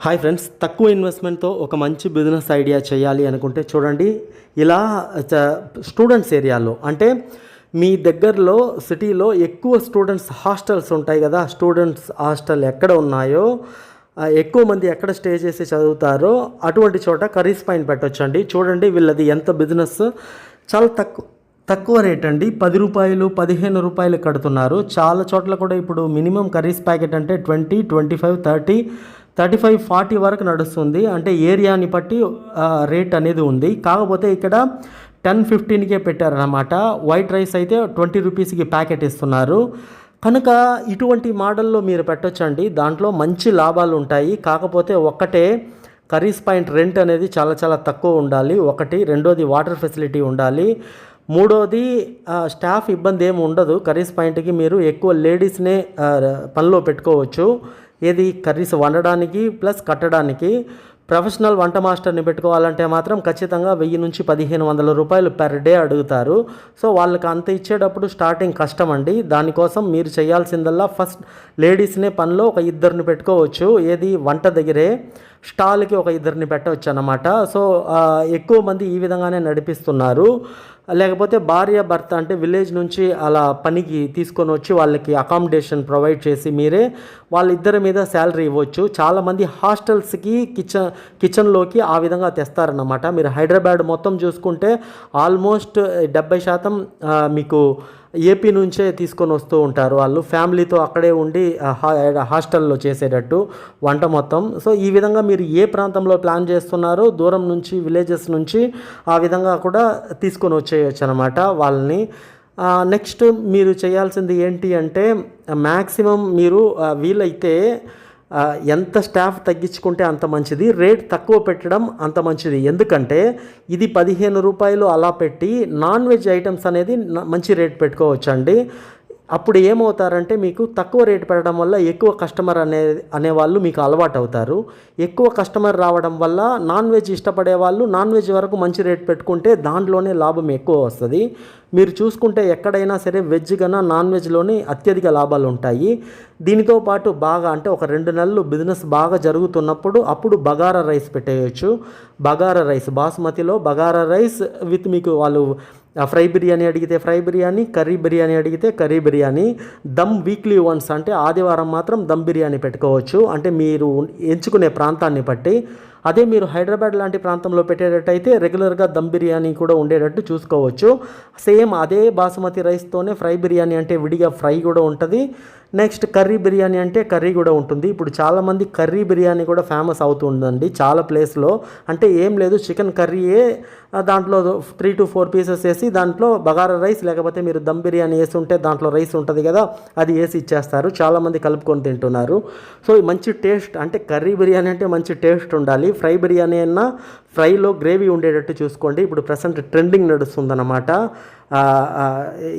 Hi friends తక్కువ ఇన్వెస్ట్మెంట్తో ఒక మంచి బిజినెస్ ఐడియా చేయాలి అనుకుంటే చూడండి ఇలా చ- స్టూడెంట్స్ ఏరియాలో అంటే మీ దగ్గరలో సిటీలో ఎక్కువ స్టూడెంట్స్ హాస్టల్స్ ఉంటాయి కదా స్టూడెంట్స్ హాస్టల్ ఎక్కడ ఉన్నాయో ఎక్కువ మంది ఎక్కడ స్టే చేసి చదువుతారో అటువంటి చోట కర్రీస్ పైన పెట్టొచ్చండి. చూడండి వీళ్ళది ఎంత బిజినెస్ చాలా తక్కువ తక్కువ రేట్ అండి. పది రూపాయలు పదిహేను రూపాయలు కడుతున్నారు. చాలా చోట్ల కూడా ఇప్పుడు మినిమం కర్రీస్ ప్యాకెట్ అంటే twenty twenty five thirty thirty five forty వరకు నడుస్తుంది. అంటే ఏరియాని బట్టి రేట్ అనేది ఉంది. కాకపోతే ఇక్కడ టెన్ ఫిఫ్టీన్కే పెట్టారనమాట వైట్ రైస్ అయితే ట్వంటీ రూపీస్కి ప్యాకెట్ ఇస్తున్నారు. కనుక ఇటువంటి మోడల్లో మీరు పెట్టొచ్చండి. దాంట్లో మంచి లాభాలు ఉంటాయి. కాకపోతే ఒక్కటే కర్రీస్ పాయింట్ రెంట్ అనేది చాలా చాలా తక్కువ ఉండాలి. ఒకటి. రెండోది వాటర్ ఫెసిలిటీ ఉండాలి. మూడోది స్టాఫ్ ఇబ్బంది ఏమి ఉండదు. కర్రీస్ పాయింట్కి మీరు ఎక్కువ లేడీస్నే పనిలో పెట్టుకోవచ్చు. ఏది కర్రీస్ వండడానికి ప్లస్ కట్టడానికి ప్రొఫెషనల్ వంట మాస్టర్ని పెట్టుకోవాలంటే మాత్రం ఖచ్చితంగా వెయ్యి నుంచి పదిహేను వందల రూపాయలు పెర్ డే అడుగుతారు. సో వాళ్ళకి అంత ఇచ్చేటప్పుడు స్టార్టింగ్ కష్టం అండి దానికోసం మీరు చేయాల్సిందల్లా ఫస్ట్ లేడీస్నే పనిలో ఒక ఇద్దరిని పెట్టుకోవచ్చు. ఏది వంట దగ్గరే స్టాల్కి ఒక ఇద్దరిని పెట్టవచ్చు అన్నమాట సో ఎక్కువ మంది ఈ విధంగానే నడిపిస్తున్నారు. లేకపోతే భార్య భర్త అంటే విలేజ్ నుంచి అలా పనికి తీసుకొని వచ్చి వాళ్ళకి అకామిడేషన్ ప్రొవైడ్ చేసి మీరే వాళ్ళిద్దరి మీద శాలరీ ఇవ్వచ్చు. చాలామంది హాస్టల్స్కి కిచెన్ కిచెన్లోకి ఆ విధంగా తెస్తారన్నమాట. మీరు హైదరాబాద్ మొత్తం చూసుకుంటే ఆల్మోస్ట్ డెబ్బై శాతం మీకు ఏపీ నుంచే తీసుకొని వస్తూ ఉంటారు వాళ్ళు. ఫ్యామిలీతో అక్కడే ఉండి హాస్టల్లో చేసేటట్టు వంట మొత్తం. సో ఈ విధంగా మీరు ఏ ప్రాంతంలో ప్లాన్ చేస్తున్నారో దూరం నుంచి విలేజెస్ నుంచి ఆ విధంగా కూడా తీసుకొని వచ్చేయచ్చు అనమాట వాళ్ళని. నెక్స్ట్ మీరు చేయాల్సింది ఏంటి అంటే మ్యాక్సిమం మీరు వీలైతే ఎంత స్టాఫ్ తగ్గించుకుంటే అంత మంచిది రేట్ తక్కువ పెట్టడం అంత మంచిది. ఎందుకంటే ఇది పదిహేను రూపాయలు అలా పెట్టి నాన్ వెజ్ ఐటమ్స్ అనేది మంచి రేట్ పెట్టుకోవచ్చండి. అప్పుడు ఏమవుతారంటే మీకు తక్కువ రేట్ పెట్టడం వల్ల ఎక్కువ కస్టమర్ అనే అనేవాళ్ళు మీకు అలవాటు అవుతారు ఎక్కువ కస్టమర్ రావడం వల్ల నాన్ వెజ్ ఇష్టపడే వాళ్ళు నాన్ వెజ్ వరకు మంచి రేట్ పెట్టుకుంటే దాంట్లోనే లాభం ఎక్కువ వస్తుంది. మీరు చూసుకుంటే ఎక్కడైనా సరే వెజ్ కన్నా నాన్ వెజ్లోనే అత్యధిక లాభాలు ఉంటాయి. దీనితో పాటు బాగా అంటే ఒక రెండు నెలలు బిజినెస్ బాగా జరుగుతున్నప్పుడు అప్పుడు బగారా రైస్ పెట్టేయచ్చు. బగారా రైస్ బాస్మతిలో బగారా రైస్ విత్ మీకు వాళ్ళు ఫ్రై బిర్యానీ అడిగితే ఫ్రై బిర్యానీ కర్రీ బిర్యానీ అడిగితే curry biryani dum weekly once అంటే ఆదివారం మాత్రం దమ్ బిర్యానీ పెట్టుకోవచ్చు. అంటే మీరు ఎంచుకునే ప్రాంతాన్ని బట్టి అదే మీరు హైదరాబాద్ లాంటి ప్రాంతంలో పెట్టేటట్టయితే రెగ్యులర్గా దమ్ బిర్యానీ కూడా ఉండేటట్టు చూసుకోవచ్చు. సేమ్ అదే బాసుమతి రైస్తోనే ఫ్రై బిర్యానీ అంటే విడిగా ఫ్రై కూడా ఉంటుంది. నెక్స్ట్ కర్రీ బిర్యానీ అంటే కర్రీ కూడా ఉంటుంది. ఇప్పుడు చాలామంది కర్రీ బిర్యానీ కూడా ఫేమస్ అవుతుందండి చాలా ప్లేస్లో. అంటే ఏం లేదు చికెన్ కర్రీయే దాంట్లో త్రీ టు ఫోర్ పీసెస్ వేసి దాంట్లో బగారా రైస్ లేకపోతే మీరు దమ్ బిర్యానీ వేసి ఉంటే దాంట్లో రైస్ ఉంటుంది కదా అది వేసి ఇచ్చేస్తారు. చాలామంది కలుపుకొని తింటున్నారు. సో మంచి టేస్ట్ అంటే కర్రీ బిర్యానీ అంటే మంచి టేస్ట్ ఉండాలి. ఫ్రై బిర్యానీ అన్నా ఫ్రైలో గ్రేవీ ఉండేటట్టు చూసుకోండి. ఇప్పుడు ప్రజెంట్ ట్రెండింగ్ నడుస్తుందన్నమాట.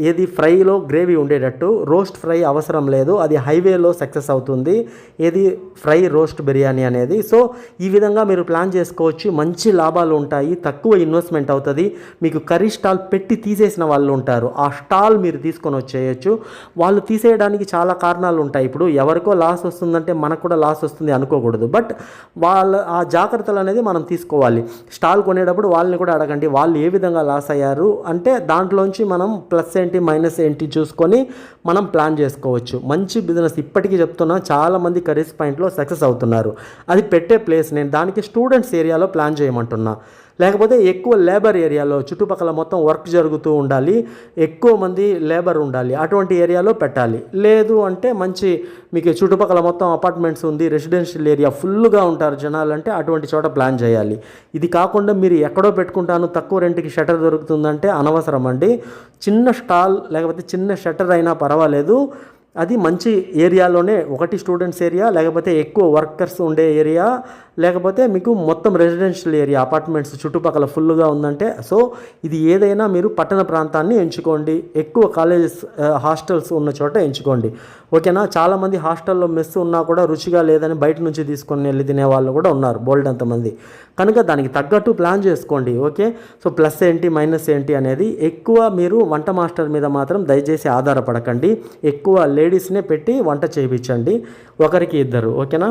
ఏది ఫ్రైలో గ్రేవీ ఉండేటట్టు రోస్ట్ ఫ్రై అవసరం లేదు అది హైవేలో సక్సెస్ అవుతుంది. ఏది ఫ్రై రోస్ట్ బిర్యానీ అనేది. సో ఈ విధంగా మీరు ప్లాన్ చేసుకోవచ్చు. మంచి లాభాలు ఉంటాయి తక్కువ ఇన్వెస్ట్మెంట్ అవుతుంది. మీకు కర్రీ స్టాల్ పెట్టి తీసేసిన వాళ్ళు ఉంటారు. ఆ స్టాల్ మీరు తీసుకొని వచ్చేయచ్చు. వాళ్ళు తీసేయడానికి చాలా కారణాలు ఉంటాయి. ఇప్పుడు ఎవరికో లాస్ వస్తుందంటే మనకు కూడా లాస్ వస్తుంది అనుకోకూడదు. బట్ వాళ్ళ ఆ జాగ్రత్తలు అనేది మనం తీసుకోవాలి. స్టాల్ కొనేటప్పుడు వాళ్ళని కూడా అడగండి వాళ్ళు ఏ విధంగా లాస్ అయ్యారు అంటే దాంట్లోంచి మనం ప్లస్ ఏంటి మైనస్ ఏంటి చూసుకొని మనం ప్లాన్ చేసుకోవచ్చు. మంచి బిజినెస్ ఇప్పటికీ చెప్తున్నా చాలామంది కరీస్ పాయింట్లో సక్సెస్ అవుతున్నారు. అది పెట్టే ప్లేస్ నేను దానికి స్టూడెంట్స్ ఏరియాలో ప్లాన్ చేయమంటున్నా. లేకపోతే ఎక్కువ లేబర్ ఏరియాలో చుట్టుపక్కల మొత్తం వర్క్ జరుగుతూ ఉండాలి ఎక్కువ మంది లేబర్ ఉండాలి అటువంటి ఏరియాలో పెట్టాలి. లేదు అంటే మంచి మీకు చుట్టుపక్కల మొత్తం అపార్ట్మెంట్స్ ఉంది రెసిడెన్షియల్ ఏరియా ఫుల్గా ఉంటారు జనాలు అంటే అటువంటి చోట ప్లాన్ చేయాలి. ఇది కాకుండా మీరు ఎక్కడో పెట్టుకుంటాను తక్కువ రెంట్కి షటర్ దొరుకుతుందంటే అనవసరం అండి. చిన్న స్టాల్ లేకపోతే చిన్న షటర్ అయినా పర్వాలేదు. అది మంచి ఏరియాలోనే ఒకటి స్టూడెంట్స్ ఏరియా లేకపోతే ఎక్కువ వర్కర్స్ ఉండే ఏరియా లేకపోతే మీకు మొత్తం రెసిడెన్షియల్ ఏరియా అపార్ట్మెంట్స్ చుట్టుపక్కల ఫుల్గా ఉందంటే సో ఇది ఏదైనా మీరు పట్టణ ప్రాంతాన్ని ఎంచుకోండి. ఎక్కువ కాలేజెస్ హాస్టల్స్ ఉన్న చోట ఎంచుకోండి. ఓకేనా చాలామంది హాస్టల్లో మెస్ ఉన్నా కూడా రుచిగా లేదని బయట నుంచి తీసుకొని వెళ్ళి తినే వాళ్ళు కూడా ఉన్నారు బోల్డ్ అంతమంది. కనుక దానికి తగ్గట్టు ప్లాన్ చేసుకోండి ఓకే సో ప్లస్ ఏంటి మైనస్ ఏంటి అనేది ఎక్కువ మీరు వంట మాస్టర్ మీద మాత్రం దయచేసి ఆధారపడకండి. ఎక్కువ లేడీస్నే పెట్టి వంట చేయించండి. ఒకరికి ఇద్దరు ఓకేనా